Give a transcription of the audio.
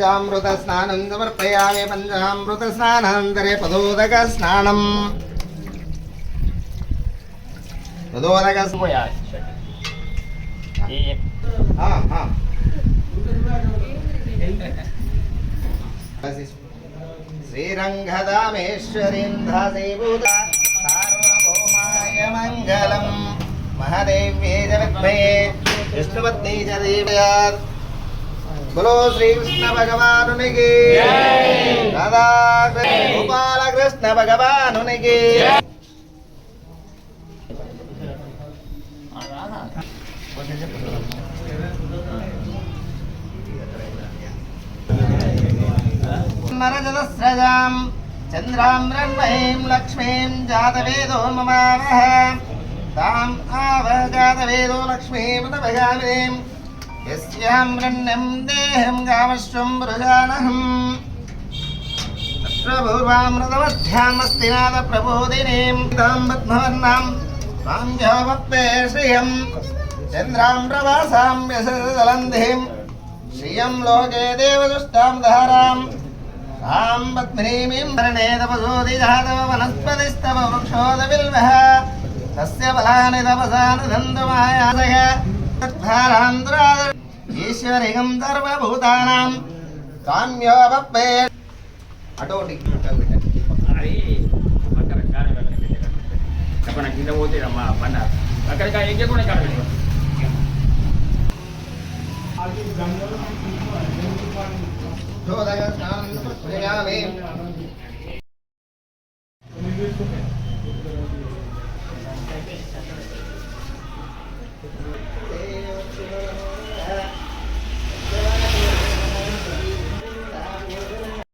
పంచామృత స్నానం సమర్పయామి పంచామృత స్నానాంతరే పదోదక స్నానం పదోదక పోయా శ్రీరంగదామేశ్వరీంద్రసేవూత సార్వభౌమాయ మంగళం మహాదేవ్యే జగద్భయే విద్మయే విష్ణుపత్ని చ దేవయాత్ बोलो श्री कृष्ण भगवान की। राधा गोपाल कृष्ण भगवान की। मरजदस्रजां जातवेदो ममामः ताम् जातवेदो यस्यां रण्यं देहं गामश्वं बृजानहम् प्रभुर्वामृतमध्यामस्ति नादप्रबोधिनीं तां पद्मवर्णां त्वां योवप्ते श्रियं चन्द्रां प्रवासां व्यसलन्धिं श्रियं लोके देवदुष्टां धारां तां पद्मिनीमीं वर्णे तपसोदिजातव वनस्पतिस्तव वृक्षोदबिल्वः तस्य बलानि तपसा निधन्तुमायासः तद्धारान्ध्रादर ఈశ్వరిగం సర్వభూతానాం కామ్యోపే అటోటి అది అక్కడ గాలి చెప్పన కింద పోతే అమ్మా బండ అక్కడికి ఎక్కకుండా కాడ పెట్టు. చోదయ స్నానం ప్రయామి